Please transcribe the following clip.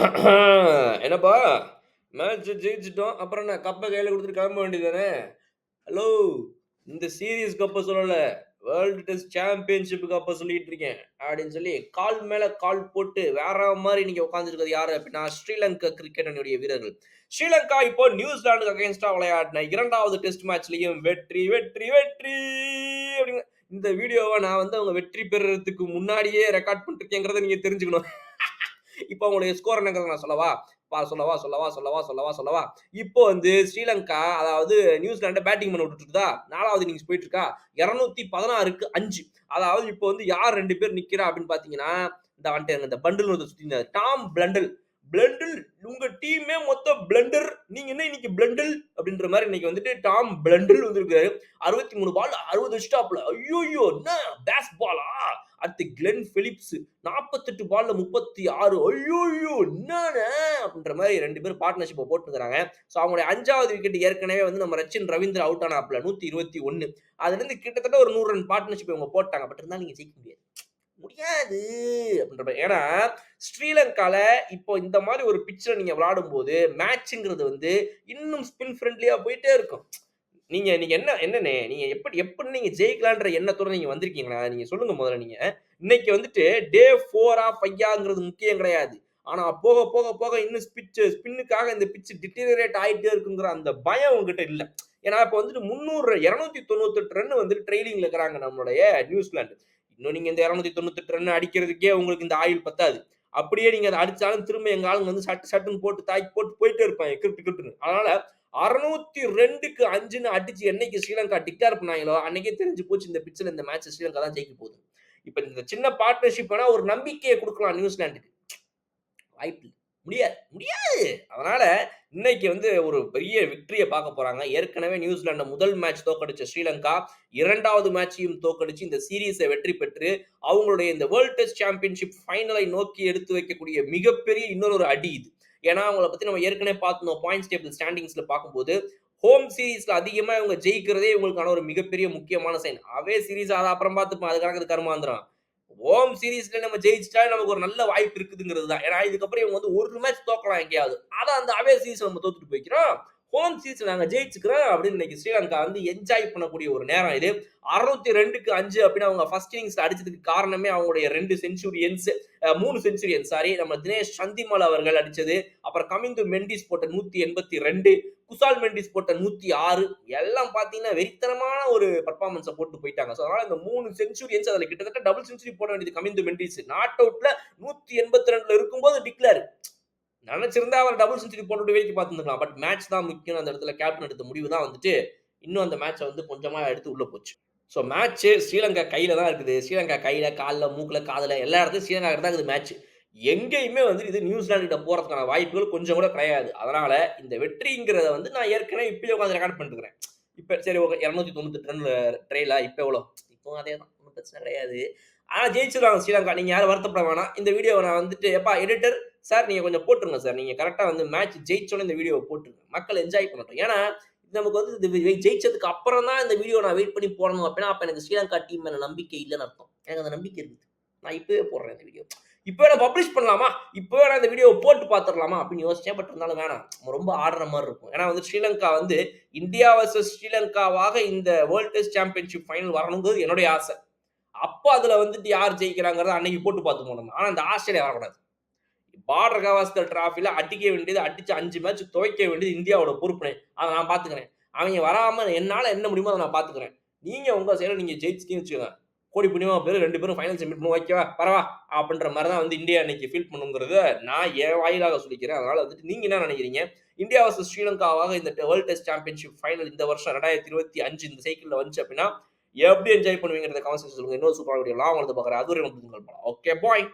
என்னப்பா? மேட்ச் ஜெயிச்சிட்டோம். அப்புறம் என்ன கப்பை கையில் கொடுத்துட்டு கிளம்ப வேண்டியதானே ஹலோ இந்த சீரியஸ் கப்பை சொல்லல. வேர்ல்டு டெஸ்ட் சாம்பியன்ஷிப் கப்பை சொல்லிட்டு இருக்கேன். அப்படின்னு சொல்லி கால் மேலே கால் போட்டு வேற மாதிரி நீங்க உட்காந்துருக்கிறது யாரு அப்படின்னா ஸ்ரீலங்கா கிரிக்கெட் அணியுடைய வீரர்கள். ஸ்ரீலங்கா இப்போ நியூசிலாந்துக்கு அகைன்ஸ்டா விளையாடின இரண்டாவது டெஸ்ட் மேட்ச்லயும் வெற்றி வெற்றி வெற்றி அப்படிங்க இந்த வீடியோவை நான் வந்து அவங்க வெற்றி பெறுறதுக்கு முன்னாடியே ரெக்கார்ட் பண்ணிருக்கேங்கிறத நீங்க தெரிஞ்சுக்கணும். இப்போ உங்களுடைய ஸ்கோர் என்னங்கிறத நான் சொல்லவா? பா சொல்லவா சொல்லவா சொல்லவா சொல்லவா சொல்லவா. இப்போ வந்து ஸ்ரீலங்கா அதாவது நியூசிலாண்டை பேட்டிங் பண்ண விட்டுட்டு இருக்கா நாலாவது இன்னிங்ஸ் போயிட்டு இருக்கா இரநூத்தி பதினாறுக்கு அஞ்சு. அதாவது இப்போ வந்து யார் ரெண்டு பேர் நிக்கிறா அப்படின்னு பார்த்தீங்கன்னா இந்த வந்துட்டு இந்த பண்டில் வந்து சுற்றி டாம் பிளண்டல். பிளண்டில் உங்க டீமே மொத்தம் பிளண்டர் நீங்க என்ன இன்னைக்கு பிளண்டில் அப்படின்ற மாதிரி இன்னைக்கு வந்துட்டு டாம் பிளண்டில் வந்திருக்காரு. அறுபத்தி மூணு பால் அறுபது ஸ்டாப்ல ஐயோ என்ன? பேஸ் பாலா அடுத்து கிளென் பிலிப்ஸ் நாற்பத்தெட்டு பால்ல முப்பத்தி ஆறு ஐயோ என்னன்னு அப்படின்ற மாதிரி ரெண்டு பேரும் பார்ட்னர்ஷிப்பை போட்டுக்கிறாங்க ஸோ அவங்களுடைய அஞ்சாவது விக்கெட் ஏற்கனவே வந்து நம்ம ரச்சின் ரவீந்திர அவுட் ஆனாப்ல நூத்தி இருபத்தி ஒன்னு அதுல இருந்து கிட்டத்தட்ட ஒரு நூறு ரன் பார்ட்னர்ஷிப் இவங்க போட்டாங்க. பட் இருந்தாலும் நீங்க ஜெயிக்க முடியாது. முடியாது அப்படின்ற ஏன்னா ஸ்ரீலங்கால இப்போ இந்த மாதிரி ஒரு பிக்சரை நீங்க விளையாடும் போது மேட்சுங்கிறது வந்து இன்னும் ஸ்பின் ஃப்ரெண்ட்லியா போயிட்டே இருக்கும். நீங்க நீங்க என்ன என்னண்ணே நீங்க எப்படி எப்படி நீங்க ஜெயிக்கலான்ற எண்ணத்தோட நீங்க வந்திருக்கீங்களா? நீங்க சொல்லுங்க முதல்ல நீங்க. இன்னைக்கு வந்துட்டு டே ஃபோரா ஃபையாங்கிறது முக்கியம் கிடையாது. ஆனா போக போக போக இன்னும் ஸ்பிச்சு ஸ்பின்னுக்காக இந்த பிச்சு டிட்டீரியரேட் ஆயிட்டே இருக்குங்கிற அந்த பயம் உங்ககிட்ட இல்லை. ஏன்னா இப்போ வந்துட்டு முந்நூறு இரநூத்தி தொண்ணூத்தெட்டு ரன் வந்துட்டு ட்ரெயிலிங்ல இருக்கிறாங்க நம்மளுடைய நியூசிலாந்து. இன்னும் நீங்கள் இந்த இரநூத்தி தொண்ணூத்தெட்டு ரன் அடிக்கிறதுக்கே உங்களுக்கு இந்த ஆயில் பத்தாது. அப்படியே நீங்கள் அதை அடித்தாலும் திரும்ப எங்கள் ஆளுங்க வந்து சட்டு சட்டுன்னு போட்டு தாக்கி போட்டு போயிட்டே இருப்பாங்க கிரிட்டு கிரிட்டுன்னு அதனால அறுநூத்தி ரெண்டுக்கு அஞ்சுன்னு அடிச்சு என்னைக்கு ஸ்ரீலங்கா டிக்டார் பண்ணாங்களோ அன்னைக்கே தெரிஞ்சு போச்சு இந்த பிச்சில் இந்த மேட்ச் ஸ்ரீலங்கா தான் ஜெயிக்க போகுது. இப்போ இந்த சின்ன பார்ட்னர்ஷிப் வேணா ஒரு நம்பிக்கையை கொடுக்கலாம் நியூசிலாண்டுக்கு வாய்ப்பு முடியாது முடியாது. அதனால இன்னைக்கு வந்து ஒரு பெரிய விக்டரியை பார்க்க போறாங்க. ஏற்கனவே நியூசிலாந்து முதல் மேட்ச் தோக்கடிச்ச ஸ்ரீலங்கா இரண்டாவது மேட்சையும் தோக்கடிச்சு இந்த சீரீஸை வெற்றி பெற்று அவங்களுடைய இந்த வேர்ல்ட் டெஸ்ட் சாம்பியன்ஷிப் ஃபைனலை நோக்கி எடுத்து வைக்கக்கூடிய மிகப்பெரிய இன்னொரு ஒரு அடி இது. ஏன்னா அவங்கள பத்தி நம்ம ஏற்கனவே பார்த்துருந்தோம். பாயிண்ட்ஸ் டேபிள் ஸ்டாண்டிங்ஸ்ல பார்க்கும்போது ஹோம் சீரீஸ்ல அதிகமா இவங்க ஜெயிக்கிறதே இவங்களுக்கான ஒரு மிகப்பெரிய முக்கியமான சைன் அவே சீரீஸ் அதை அப்புறம் பார்த்துப்போம். அதுக்காக கருமாந்திரம். ஹோம் சீரீஸ்ல நம்ம ஜெயிச்சிட்டா நமக்கு ஒரு நல்ல வாய்ப்பு இருக்குதுங்கிறது தான். ஏன்னா இதுக்கப்புறம் இவங்க வந்து ஒரு மேட்ச் தோக்கலாம் எங்கேயாவது. அதை அந்த அவே சீரீஸ் நம்ம தோத்துட்டு போய்க்கிறோம். ஹோம் சீரீஸ் நாங்க ஜெயிச்சுக்கிறோம் அப்படின்னு இன்னைக்கு ஸ்ரீலங்கா வந்து என்ஜாய் பண்ணக்கூடிய ஒரு நேரம் இது. அறுநூத்தி ரெண்டுக்கு அஞ்சு அப்படின்னு அவங்க ஃபர்ஸ்ட் இனிங்ஸ் அடிச்சதுக்கு காரணமே அவங்களுடைய ரெண்டு செஞ்சுரியன்ஸ் மூணு செஞ்சுரியன் சாரி நம்ம தினேஷ் சந்திமல் அவர்கள் அடிச்சது. அப்புறம் கமிந்து மெண்டிஸ் போட்ட நூத்தி எண்பத்தி ரெண்டு குசால் மெண்டிஸ் போட்ட நூத்தி ஆறு. எல்லாம் பாத்தீங்கன்னா வெறித்தனமான ஒரு பர்ஃபார்மன்ஸை போட்டு போயிட்டாங்க. ஸோ அதனால இந்த மூணு செஞ்சுரியன்ஸ் அதுல கிட்டத்தட்ட டபுள் செஞ்சுரி போட வேண்டியது கமிந்து மெண்டிஸ் நாட் அவுட்ல நூத்தி எண்பத்தி ரெண்டுல இருக்கும்போது டிக்ளேர் நினைச்சிருந்தா அவர் டபுள் செஞ்சுரி போட்டு வேடிக்கை பார்த்துருக்கலாம் பட் மேட்ச் தான் முக்கியம். அந்த இடத்துல கேப்டன் எடுத்த முடிவு தான் வந்துட்டு இன்னும் அந்த மேட்சை வந்து கொஞ்சமாக எடுத்து உள்ளே போச்சு. ஸோ மேட்ச்சு ஸ்ரீலங்கா கையில தான் இருக்குது. ஸ்ரீலங்கா கையில காலில் மூக்கில் காதில் எல்லா இடத்துலையும் ஸ்ரீலங்கா தான் இருக்குது மேட்ச் எங்கேயுமே வந்து இது நியூசிலாந்து கிட்ட போகிறதுக்கான வாய்ப்புகள் கொஞ்சம் கூட கிடையாது. அதனால இந்த வெற்றிங்கிறத வந்து நான் ஏற்கனவே இப்பயே உட்காந்து ரெக்கார்ட் பண்ணிருக்கிறேன். இப்போ சரி ஓகே. இரநூத்தி தொண்ணூத்தி ரன்ல ட்ரெயிலா இப்போ எவ்வளோ? இப்போ அதே தான். ஒன்றும் பிரச்சனை கிடையாது. ஆனால் ஜெயிச்சிருவாங்க ஸ்ரீலங்கா. நீங்கள் யாரும் வருத்தப்பட வேணாம். இந்த வீடியோவை நான் வந்துட்டு எப்பா எடிட்டர் சார் நீங்கள் கொஞ்சம் போட்டுருங்க சார். நீங்கள் கரெக்டாக வந்து மேட்ச் ஜெயிச்சோன்னு இந்த வீடியோவை போட்டுருங்க. மக்கள் என்ஜாய் பண்ணட்டும் ஏன்னா நமக்கு வந்து இது ஜெயிச்சதுக்கு அப்புறம் தான் இந்த வீடியோ நான் வெயிட் பண்ணி போடணும் அப்படின்னா அப்போ எனக்கு ஸ்ரீலங்கா டீம் மேலே நம்பிக்கை இல்லைன்னு அர்த்தம். எனக்கு அந்த நம்பிக்கை இருக்குது. நான் இப்போவே போடுறேன் இந்த வீடியோ இப்போ நான் பப்ளிஷ் பண்ணலாமா? இப்போ நான் இந்த வீடியோ போட்டு பார்த்துடலாமா அப்படின்னு யோசிச்சேன். பட் இருந்தாலும் வேணாம். ரொம்ப ஆடுற மாதிரி இருக்கும். ஏன்னா வந்து ஸ்ரீலங்கா வந்து இந்தியா வர்சஸ் ஸ்ரீலங்காவாக இந்த வேர்ல்ட் டெஸ்ட் சாம்பியன்ஷிப் ஃபைனல் வரணுங்கிறது என்னுடைய ஆசை. அப்போ அதில் வந்துட்டு யார் ஜெயிக்கிறாங்கிறத அன்னைக்கு போட்டு பார்த்து போனோம் ஆனா அந்த ஆஸ்திரேலியா வரக்கூடாது. பார்டர் கவாஸ்கர் டிராஃபில அடிக்க வேண்டியது அடிச்சு அஞ்சு மேட்ச் துவைக்க வேண்டியது இந்தியாவோட பொறுப்புனே. அதை நான் பாத்துக்கிறேன் அவங்க வராம என்னால என்ன முடியுமோ அதை நான் பாத்துக்கிறேன் நீங்க உங்க சைடு நீங்க ஜெயிச்சுக்கின்னு வச்சுக்கோங்க. கோடி புண்ணியமா பேர் ரெண்டு பேரும் ஃபைனல் செமிட் பண்ணி ஓகேவா பரவா? அப்படின்ற மாதிரி தான் வந்து இந்தியா இன்னைக்கு ஃபீல் பண்ணுங்கிறத நான் என் வாயிலாக சொல்லிக்கிறேன். அதனால வந்துட்டு நீங்க என்ன நினைக்கிறீங்க? இந்தியா வர்சஸ் ஸ்ரீலங்காவாக இந்த வேர்ல்ட் டெஸ்ட் சாம்பியன்ஷிப் ஃபைனல் இந்த வருஷம் ரெண்டாயிரத்தி இருபத்தி அஞ்சு இந்த சைக்கிளில் வந்துச்சு அப்படின்னா எப்படி என்ஜாய் பண்ணுவீங்கிறத கமெண்ட் சொல்லுங்க. இன்னொரு சூப்பராக வீடியோ லாங் வந்து பார்க்குறேன். அது ஒரு ஓகே பாய்